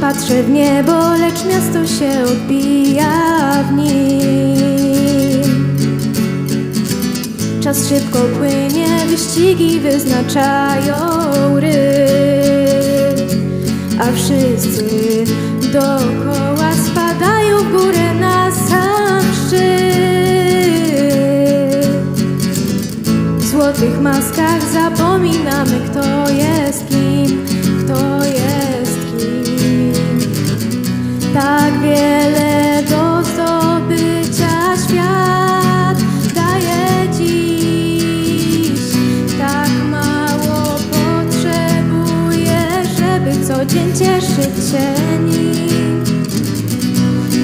Patrzę w niebo, lecz miasto się odbija w nim. Czas szybko płynie, wyścigi wyznaczają rytm, a wszyscy dookoła spadają w górę na sam szczyt. W złotych maskach zapominamy, kto jest dzień cieszyć się nim.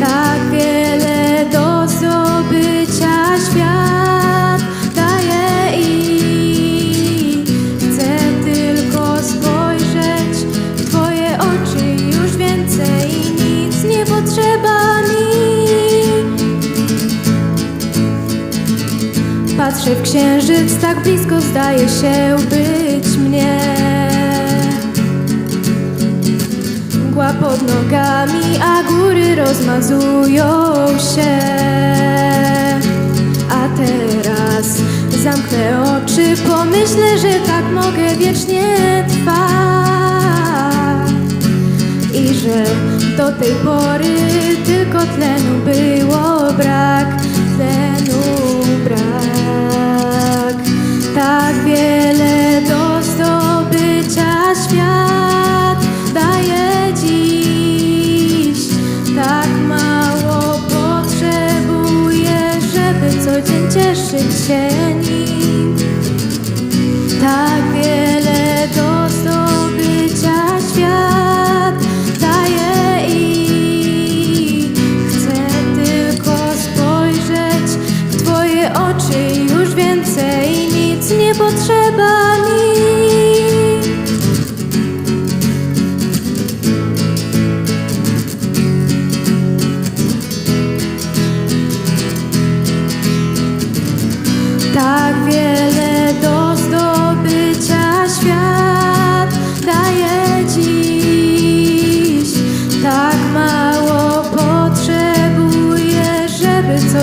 Tak wiele do zdobycia świat daje i chcę tylko spojrzeć w Twoje oczy już więcej nic nie potrzeba mi. Patrzę w księżyc, tak blisko zdaje się być nogami, a góry rozmazują się. A teraz zamknę oczy, pomyślę, że tak mogę wiecznie trwać. I że do tej pory tylko tlenu było brak, dzień cieszyć się nim. Tak wiele do zdobycia świat daje i chcę tylko spojrzeć w Twoje oczy.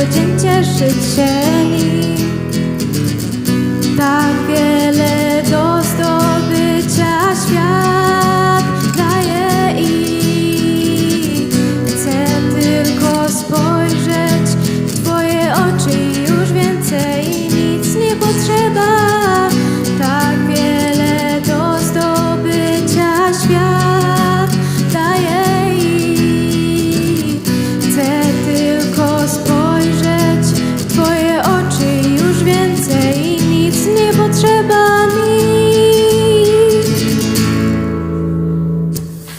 渐渐睡前